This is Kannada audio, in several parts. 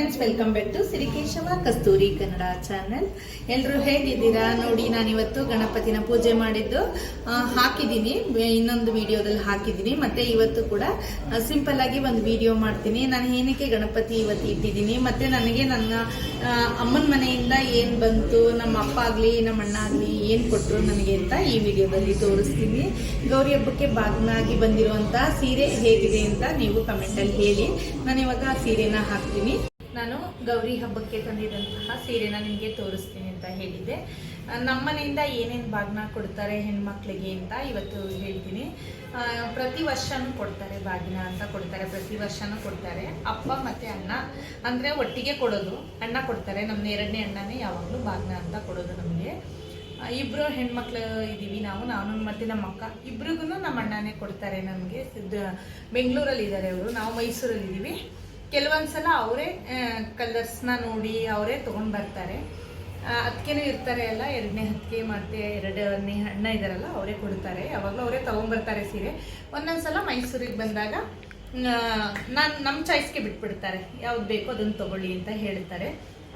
Friends welcome back to Sirikeshava Kasturi Kannada channel ಎಲ್ಲರೂ ಹೇಗಿದ್ದೀರಾ? ನೋಡಿ ನಾನು ಇವತ್ತು ಗಣಪತಿನ ಪೂಜೆ ಮಾಡಿದ್ದು ಹಾಕಿದ್ದೀನಿ. ಇನ್ನೊಂದು ವಿಡಿಯೋದಲ್ಲಿ ಹಾಕಿದ್ದೀನಿ. ಮತ್ತೆ ಇವತ್ತು ಕೂಡ ಸಿಂಪಲ್ ಆಗಿ ಒಂದು ವಿಡಿಯೋ ಮಾಡ್ತೀನಿ. ನಾನು ಏನಕ್ಕೆ ಗಣಪತಿ ಇವತ್ತು ಇಟ್ಟಿದ್ದೀನಿ? ಮತ್ತೆ ನನಗೆ ನನ್ನ ಅಮ್ಮನ ಮನೆಯಿಂದ ಏನು ಬಂತು? ನಮ್ಮ ಅಪ್ಪ ಆಗಲಿ, ನಮ್ಮ ಅಣ್ಣ ಆಗಲಿ ಏನು ಕೊಟ್ಟರು ನನಗೆ ಅಂತ ಈ ವಿಡಿಯೋದಲ್ಲಿ ತೋರಿಸ್ತೀನಿ. ಗೌರಿ ಹಬ್ಬಕ್ಕೆ ಭಾಗನಾಗಿ ಬಂದಿರುವಂಥ ಸೀರೆ ಹೇಗಿದೆ ಅಂತ ನೀವು ಕಮೆಂಟಲ್ಲಿ ಹೇಳಿ. ನಾನು ಆ ಸೀರೆನ ಹಾಕ್ತೀನಿ. ನಾನು ಗೌರಿ ಹಬ್ಬಕ್ಕೆ ತಂದಿದ್ದಂತಹ ಸೀರೆನ ನಿಮಗೆ ತೋರಿಸ್ತೀನಿ ಅಂತ ಹೇಳಿದ್ದೆ. ನಮ್ಮನೆಯಿಂದ ನಮ್ಮ ಮನೆಯಿಂದ ಏನೇನು ಬಾಗ್ನ ಕೊಡ್ತಾರೆ ಹೆಣ್ಮಕ್ಳಿಗೆ ಅಂತ ಇವತ್ತು ಹೇಳ್ತೀನಿ. ಪ್ರತಿ ವರ್ಷನೂ ಕೊಡ್ತಾರೆ ಬಾಗಿನ ಅಂತ ಕೊಡ್ತಾರೆ, ಪ್ರತಿ ವರ್ಷನೂ ಕೊಡ್ತಾರೆ. ಅಪ್ಪ ಮತ್ತೆ ಅಣ್ಣ, ಅಂದರೆ ಒಟ್ಟಿಗೆ ಕೊಡೋದು. ಅಣ್ಣ ಕೊಡ್ತಾರೆ, ನಮ್ಮ ಎರಡನೇ ಅಣ್ಣನೇ ಯಾವಾಗಲೂ ಬಾಗ್ನ ಅಂತ ಕೊಡೋದು ನಮಗೆ. ಇಬ್ಬರು ಹೆಣ್ಮಕ್ಳು ಇದ್ದೀವಿ ನಾವು, ನಾನು ಮತ್ತು ನಮ್ಮ ಅಕ್ಕ. ಇಬ್ರಿಗೂ ನಮ್ಮ ಅಣ್ಣನೇ ಕೊಡ್ತಾರೆ ನಮಗೆ. ಬೆಂಗಳೂರಲ್ಲಿ ಇದ್ದಾರೆ ಅವರು, ನಾವು ಮೈಸೂರಲ್ಲಿ ಇದ್ದೀವಿ ಕೆಲವೊಂದ್ಸಲ ಅವರೇ ಕಲರ್ಸ್ನ ನೋಡಿ ಅವರೇ ತೊಗೊಂಡು ಬರ್ತಾರೆ. ಅದಕ್ಕೇನು ಇರ್ತಾರೆ ಅಲ್ಲ, ಎರಡನೇ ಹತ್ತಿಗೆ ಮತ್ತೆ ಎರಡನೇ ಅಣ್ಣ ಇದಾರಲ್ಲ, ಅವರೇ ಕೊಡ್ತಾರೆ. ಯಾವಾಗಲೂ ಅವರೇ ತೊಗೊಂಬರ್ತಾರೆ ಸೀರೆ. ಒಂದೊಂದ್ಸಲ ಮೈಸೂರಿಗೆ ಬಂದಾಗ ನಾನು ನಮ್ಮ ಚಾಯ್ಸ್ಗೆ ಬಿಟ್ಬಿಡ್ತಾರೆ. ಯಾವ್ದು ಬೇಕೋ ಅದನ್ನು ತಗೊಳ್ಳಿ ಅಂತ ಹೇಳ್ತಾರೆ.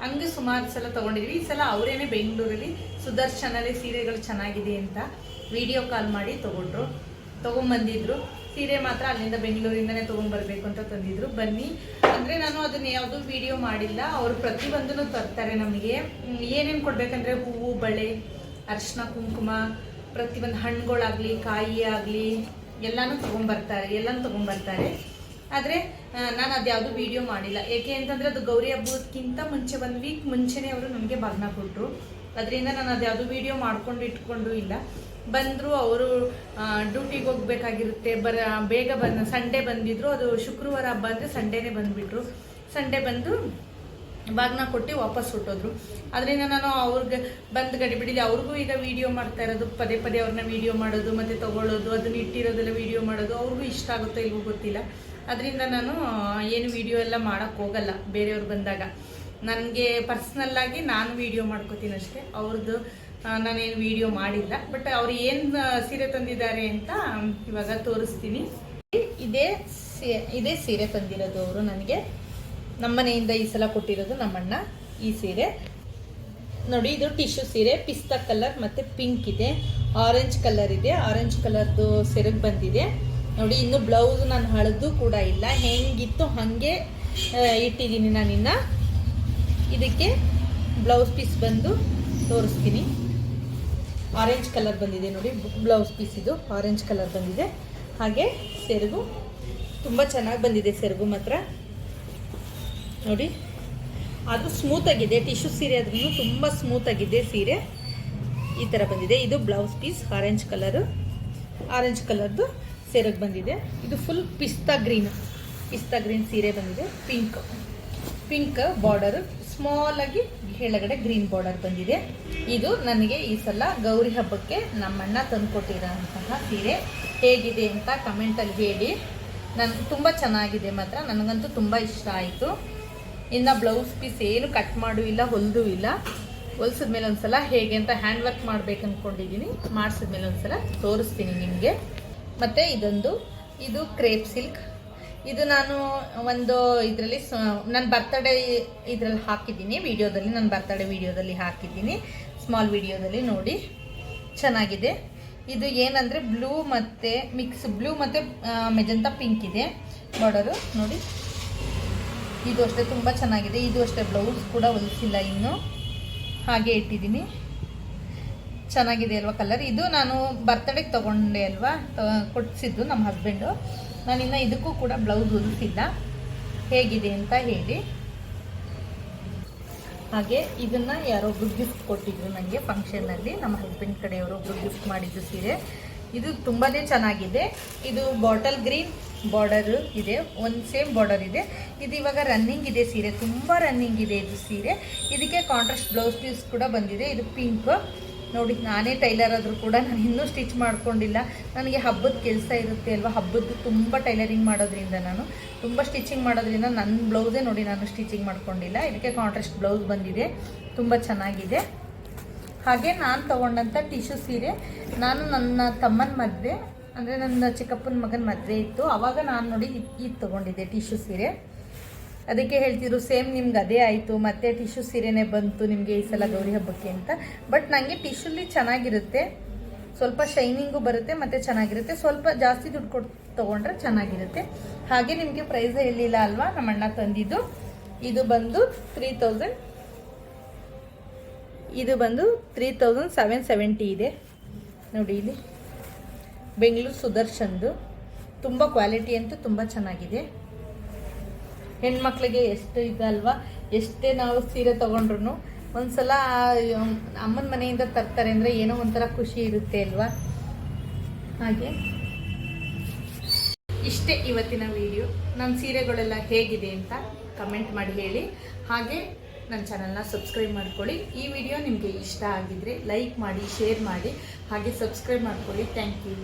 ಹಂಗೆ ಸುಮಾರು ಸಲ ತೊಗೊಂಡಿದ್ವಿ. ಈ ಸಲ ಅವರೇನೆ ಬೆಂಗಳೂರಲ್ಲಿ ಸುದರ್ಶನಲ್ಲಿ ಸೀರೆಗಳು ಚೆನ್ನಾಗಿದೆ ಅಂತ ವಿಡಿಯೋ ಕಾಲ್ ಮಾಡಿ ತೊಗೊಂಡ್ರು. ತೊಗೊಂಬಂದಿದ್ರು. ಸೀರೆ ಮಾತ್ರ ಅಲ್ಲಿಂದ ಬೆಂಗಳೂರಿಂದನೇ ತೊಗೊಂಡ್ಬರ್ಬೇಕು ಅಂತ ತಂದಿದ್ರು. ಬನ್ನಿ. ಅಂದರೆ ನಾನು ಅದನ್ನ ಯಾವುದು ವಿಡಿಯೋ ಮಾಡಿಲ್ಲ. ಅವರು ಪ್ರತಿಯೊಂದನ್ನು ತರ್ತಾರೆ ನಮಗೆ. ಏನೇನು ಕೊಡಬೇಕಂದ್ರೆ ಹೂವು, ಬಳೆ, ಅರಿಶಿನ, ಕುಂಕುಮ, ಪ್ರತಿಯೊಂದು ಹಣ್ಣುಗಳಾಗಲಿ ಕಾಯಿ ಆಗಲಿ, ಎಲ್ಲನೂ ತೊಗೊಂಬರ್ತಾರೆ ಎಲ್ಲನೂ ತೊಗೊಂಬರ್ತಾರೆ ಆದರೆ ನಾನು ಅದ್ಯಾವುದು ವಿಡಿಯೋ ಮಾಡಿಲ್ಲ. ಏಕೆ ಅಂತಂದರೆ ಅದು ಗೌರಿ ಹಬ್ಬಕ್ಕಿಂತ ಮುಂಚೆ, ಒಂದು ವೀಕ್ ಮುಂಚೆನೇ ಅವರು ನನಗೆ ಬಾಗ್ನ ಕೊಟ್ಟರು ಅದರಿಂದ ನಾನು ಅದ್ಯಾವುದು ವಿಡಿಯೋ ಮಾಡ್ಕೊಂಡು ಇಟ್ಕೊಂಡು ಇಲ್ಲ. ಬಂದರು ಅವರು ಡ್ಯೂಟಿಗೆ ಹೋಗ್ಬೇಕಾಗಿರುತ್ತೆ. ಬರ, ಬೇಗ ಬಂದು ಸಂಡೇ ಬಂದಿದ್ರು. ಅದು ಶುಕ್ರವಾರ ಹಬ್ಬ ಅಂದರೆ ಸಂಡೇನೇ ಬಂದುಬಿಟ್ರು. ಸಂಡೇ ಬಂದು ಬಾಗ್ನ ಕೊಟ್ಟು ವಾಪಸ್ ಹೊಟ್ಟೋದ್ರು ಅದರಿಂದ ನಾನು ಅವ್ರಿಗೆ ಬಂದು ಗಡಿಬಿಡಿದೆ ಅವ್ರಿಗೂ ಈಗ ವಿಡಿಯೋ ಮಾಡ್ತಾ ಇರೋದು, ಪದೇ ಪದೇ ಅವ್ರನ್ನ ವಿಡಿಯೋ ಮಾಡೋದು, ಮತ್ತು ತಗೊಳ್ಳೋದು, ಅದನ್ನ ಇಟ್ಟಿರೋದೆಲ್ಲ ವಿಡಿಯೋ ಮಾಡೋದು, ಅವ್ರಿಗೂ ಇಷ್ಟ ಆಗುತ್ತೋ ಇಲ್ವೋ ಗೊತ್ತಿಲ್ಲ. ಅದರಿಂದ ನಾನು ಏನು ವಿಡಿಯೋ ಎಲ್ಲ ಮಾಡೋಕ್ಕೆ ಹೋಗಲ್ಲ ಬೇರೆಯವ್ರು ಬಂದಾಗ. ನನಗೆ ಪರ್ಸ್ನಲ್ಲಾಗಿ ನಾನು ವಿಡಿಯೋ ಮಾಡ್ಕೋತೀನಿ ಅಷ್ಟೇ. ಅವ್ರದ್ದು ನಾನೇನು ವಿಡಿಯೋ ಮಾಡಿಲ್ಲ. ಬಟ್ ಅವ್ರು ಏನು ಸೀರೆ ತಂದಿದ್ದಾರೆ ಅಂತ ಇವಾಗ ತೋರಿಸ್ತೀನಿ. ಇದೇ ಇದೇ ಸೀರೆ ತಂದಿರೋದು ಅವರು ನನಗೆ. ನಮ್ಮನೆಯಿಂದ ಈ ಸಲ ಕೊಟ್ಟಿರೋದು ನಮ್ಮಣ್ಣ ಈ ಸೀರೆ. ನೋಡಿ, ಇದು ಟಿಶ್ಯೂ ಸೀರೆ. ಪಿಸ್ತಾ ಕಲರ್ ಮತ್ತು ಪಿಂಕ್ ಇದೆ. ಆರೆಂಜ್ ಕಲರ್ ಇದೆ. ಆರೆಂಜ್ ಕಲರ್ದು ಸೆರಗ್ ಬಂದಿದೆ. ನೋಡಿ, ಇನ್ನು ಬ್ಲೌಸ್ ನಾನು ಹಳದು ಕೂಡ ಇಲ್ಲ. ಹೆಂಗಿತ್ತು ಹಾಗೆ ಇಟ್ಟಿದ್ದೀನಿ ನಾನಿನ್ನ ಇದಕ್ಕೆ ಬ್ಲೌಸ್ ಪೀಸ್ ಬಂದು ತೋರಿಸ್ತೀನಿ. ಆರೆಂಜ್ ಕಲರ್ ಬಂದಿದೆ ನೋಡಿ ಬ್ಲೌಸ್ ಪೀಸ್ ಇದು ಆರೆಂಜ್ ಕಲರ್ ಬಂದಿದೆ. ಹಾಗೆ ಸೆರಗು, ತುಂಬ ಚೆನ್ನಾಗಿ ಬಂದಿದೆ ಸೆರಗು ಮಾತ್ರ. ನೋಡಿ ಅದು ಸ್ಮೂತಾಗಿದೆ ಟಿಶ್ಯೂ ಸೀರೆ ಆದ್ರೂ ತುಂಬ ಸ್ಮೂತಾಗಿದೆ ಸೀರೆ. ಈ ಥರ ಬಂದಿದೆ. ಇದು blouse piece orange colour orange ಕಲರ್ದು ಸೆರಗ್ ಬಂದಿದೆ. ಇದು ಫುಲ್ ಪಿಸ್ತಾ ಗ್ರೀನ್ ಪಿಸ್ತಾ ಗ್ರೀನ್ ಸೀರೆ ಬಂದಿದೆ. ಪಿಂಕ್ ಪಿಂಕ್ ಬಾರ್ಡರ್ ಸ್ಮಾಲ್ ಆಗಿ ಕೆಳಗಡೆ ಗ್ರೀನ್ ಬಾರ್ಡರ್ ಬಂದಿದೆ. ಇದು ನನಗೆ ಈ ಸಲ ಗೌರಿ ಹಬ್ಬಕ್ಕೆ ನಮ್ಮಣ್ಣ ತಂದುಕೊಟ್ಟಿರೋಂತಹ ಸೀರೆ. ಹೇಗಿದೆ ಅಂತ ಕಮೆಂಟಲ್ಲಿ ಹೇಳಿ. ನನ್ಗೆ ತುಂಬ ಚೆನ್ನಾಗಿದೆ ಮಾತ್ರ. ನನಗಂತೂ ತುಂಬ ಇಷ್ಟ ಆಯಿತು. ಇನ್ನು ಬ್ಲೌಸ್ ಪೀಸ್ ಏನು ಕಟ್ ಮಾಡು ಇಲ್ಲ, ಹೊಲಿದು ಇಲ್ಲ. ಹೊಲ್ಸಿದ ಮೇಲೆ ಒಂದು ಸಲ ಹೇಗೆ ಅಂತ ಹ್ಯಾಂಡ್ ವರ್ಕ್ ಮಾಡ್ಬೇಕು ಅಂದ್ಕೊಂಡಿದ್ದೀನಿ ಮಾಡಿಸಿದ್ಮೇಲೆ ಒಂದ್ಸಲ ತೋರಿಸ್ತೀನಿ ನಿಮಗೆ. ಮತ್ತು ಇದೊಂದು, ಇದು ಕ್ರೇಪ್ ಸಿಲ್ಕ್. ಇದು ನಾನು ಒಂದು ಇದರಲ್ಲಿ ನನ್ನ ಬರ್ತಡೇ ಇದರಲ್ಲಿ ಹಾಕಿದ್ದೀನಿ, ವಿಡಿಯೋದಲ್ಲಿ ನನ್ನ ಬರ್ತಡೇ ವಿಡಿಯೋದಲ್ಲಿ ಹಾಕಿದ್ದೀನಿ. ಸ್ಮಾಲ್ ವಿಡಿಯೋದಲ್ಲಿ ನೋಡಿ, ಚೆನ್ನಾಗಿದೆ. ಇದು ಏನಂದರೆ ಬ್ಲೂ ಮತ್ತು ಮಿಕ್ಸ್ ಬ್ಲೂ ಮತ್ತು ಮೆಜಂತ ಪಿಂಕ್ ಇದೆ. ಬಾರ್ಡರು, ನೋಡಿ. ಇದು ಅಷ್ಟೇ ತುಂಬ ಚೆನ್ನಾಗಿದೆ. ಇದು ಅಷ್ಟೇ ಬ್ಲೌಸ್ ಕೂಡ ಹೊಲಿಸಿಲ್ಲ ಇನ್ನು. ಹಾಗೆ ಇಟ್ಟಿದ್ದೀನಿ. ಚೆನ್ನಾಗಿದೆ ಅಲ್ವಾ ಕಲರ್ ಇದು ನಾನು ಬರ್ತಡೇಗೆ ತೊಗೊಂಡೆ ಅಲ್ವಾ? ಕೊಡಿಸಿದ್ದು ನಮ್ಮ ಹಸ್ಬೆಂಡು ನಾನಿನ್ನು ಇದಕ್ಕೂ ಕೂಡ ಬ್ಲೌಸ್ ಹೊಲಿಸಿಲ್ಲ. ಹೇಗಿದೆ ಅಂತ ಹೇಳಿ. ಹಾಗೆ ಇದನ್ನ ಯಾರೊಬ್ರು ಗಿಫ್ಟ್ ಕೊಟ್ಟಿದ್ರು ನನಗೆ ಫಂಕ್ಷನ್ನಲ್ಲಿ ನಮ್ಮ ಹಸ್ಬೆಂಡ್ ಕಡೆಯವರೊಬ್ರು ಗಿಫ್ಟ್ ಮಾಡಿದ್ದು ಸೀರೆ. ಇದು ತುಂಬಾ ಚೆನ್ನಾಗಿದೆ. ಇದು ಬಾಟಲ್ ಗ್ರೀನ್ ಬಾರ್ಡರ್ ಇದೆ. ಒಂದು ಸೇಮ್ ಬಾರ್ಡರ್ ಇದೆ. ಇದು ಇವಾಗ ರನ್ನಿಂಗ್ ಇದೆ ಸೀರೆ. ತುಂಬ ರನ್ನಿಂಗ್ ಇದೆ ಇದು ಸೀರೆ. ಇದಕ್ಕೆ ಕಾಂಟ್ರಾಸ್ಟ್ ಬ್ಲೌಸ್ ಪೀಸ್ ಕೂಡ ಬಂದಿದೆ. ಇದು ಪಿಂಕ್ ನೋಡಿ, ನಾನೇ ಟೈಲರ್ ಆದರೂ ಕೂಡ ನಾನು ಇನ್ನೂ ಸ್ಟಿಚ್ ಮಾಡ್ಕೊಂಡಿಲ್ಲ. ನನಗೆ ಹಬ್ಬದ ಕೆಲಸ ಇರುತ್ತೆ ಅಲ್ವಾ? ಹಬ್ಬದ್ದು ತುಂಬ ಟೈಲರಿಂಗ್ ಮಾಡೋದ್ರಿಂದ ನಾನು. ತುಂಬ ಸ್ಟಿಚಿಂಗ್ ಮಾಡೋದ್ರಿಂದ ನನ್ನ ಬ್ಲೌಸೇ ನೋಡಿ ನಾನು ಸ್ಟಿಚಿಂಗ್ ಮಾಡ್ಕೊಂಡಿಲ್ಲ. ಇದಕ್ಕೆ ಕಾಂಟ್ರಾಸ್ಟ್ ಬ್ಲೌಸ್ ಬಂದಿದೆ. ತುಂಬ ಚೆನ್ನಾಗಿದೆ. ಹಾಗೆ ನಾನು ತೊಗೊಂಡಂಥ ಟಿಶ್ಯೂ ಸೀರೆ. ನಾನು ನನ್ನ ತಮ್ಮನ ಮದುವೆ, ಅಂದರೆ ನನ್ನ ಚಿಕ್ಕಪ್ಪನ ಮಗನ ಮದುವೆ ಇತ್ತು. ಆವಾಗ ನಾನು ನೋಡಿ ಇದು ತೊಗೊಂಡಿದ್ದೆ ಟಿಶ್ಯೂ ಸೀರೆ. ಅದಕ್ಕೆ ಹೇಳ್ತಿದ್ರು ಸೇಮ್ ನಿಮ್ಗೆ ಅದೇ ಆಯಿತು, ಮತ್ತೆ ಟಿಶ್ಯೂ ಸೀರೆನೇ ಬಂತು ನಿಮಗೆ ಈ ಸಲ ಗೌರಿ ಹಬ್ಬಕ್ಕೆ ಅಂತ. ಬಟ್ ನನಗೆ ಟಿಶ್ಯೂಲಿ ಚೆನ್ನಾಗಿರುತ್ತೆ. ಸ್ವಲ್ಪ ಶೈನಿಂಗು ಬರುತ್ತೆ, ಮತ್ತು ಚೆನ್ನಾಗಿರುತ್ತೆ. ಸ್ವಲ್ಪ ಜಾಸ್ತಿ ದುಡ್ಡು ಕೊಟ್ಟು ತೊಗೊಂಡ್ರೆ ಚೆನ್ನಾಗಿರುತ್ತೆ. ಹಾಗೆ ನಿಮಗೆ ಪ್ರೈಸ್ ಹೇಳಿಲ್ಲ ಅಲ್ವಾ? ನಮ್ಮ ಅಣ್ಣ ತಂದಿದ್ದು. ಇದು ಬಂದು ತ್ರೀ ತೌಸಂಡ್ ಇದು ಬಂದು ತ್ರೀ ತೌಸಂಡ್ ಸೆವೆನ್ ಸೆವೆಂಟಿ ಇದೆ. ನೋಡಿ ಇಲ್ಲಿ. ಬೆಂಗಳೂರು ಸುದರ್ಶನ್ದು. ತುಂಬ ಕ್ವಾಲಿಟಿ ಅಂತೂ ತುಂಬ ಚೆನ್ನಾಗಿದೆ. ಹೆಣ್ಮಕ್ಳಿಗೆ ಎಷ್ಟು ಇದಲ್ವಾ, ಎಷ್ಟೇ ನಾವು ಸೀರೆ ತೊಗೊಂಡ್ರು ಒಂದ್ಸಲ ಅಮ್ಮನ ಮನೆಯಿಂದ ತರ್ತಾರೆ ಅಂದರೆ ಏನೋ ಒಂಥರ ಖುಷಿ ಇರುತ್ತೆ ಅಲ್ವಾ? ಹಾಗೆ. ಇಷ್ಟೇ ಇವತ್ತಿನ ವಿಡಿಯೋ ನನ್ನ ಸೀರೆಗಳೆಲ್ಲ ಹೇಗಿದೆ ಅಂತ ಕಮೆಂಟ್ ಮಾಡಿ ಹೇಳಿ. ಹಾಗೆ ನನ್ನ ಚಾನಲ್ನ ಸಬ್ಸ್ಕ್ರೈಬ್ ಮಾಡ್ಕೊಳ್ಳಿ. ಈ ವಿಡಿಯೋ ನಿಮಗೆ ಇಷ್ಟ ಆಗಿದ್ರೆ ಲೈಕ್ ಮಾಡಿ ಶೇರ್ ಮಾಡಿ. ಹಾಗೆ ಸಬ್ಸ್ಕ್ರೈಬ್ ಮಾಡ್ಕೊಳ್ಳಿ. Thank you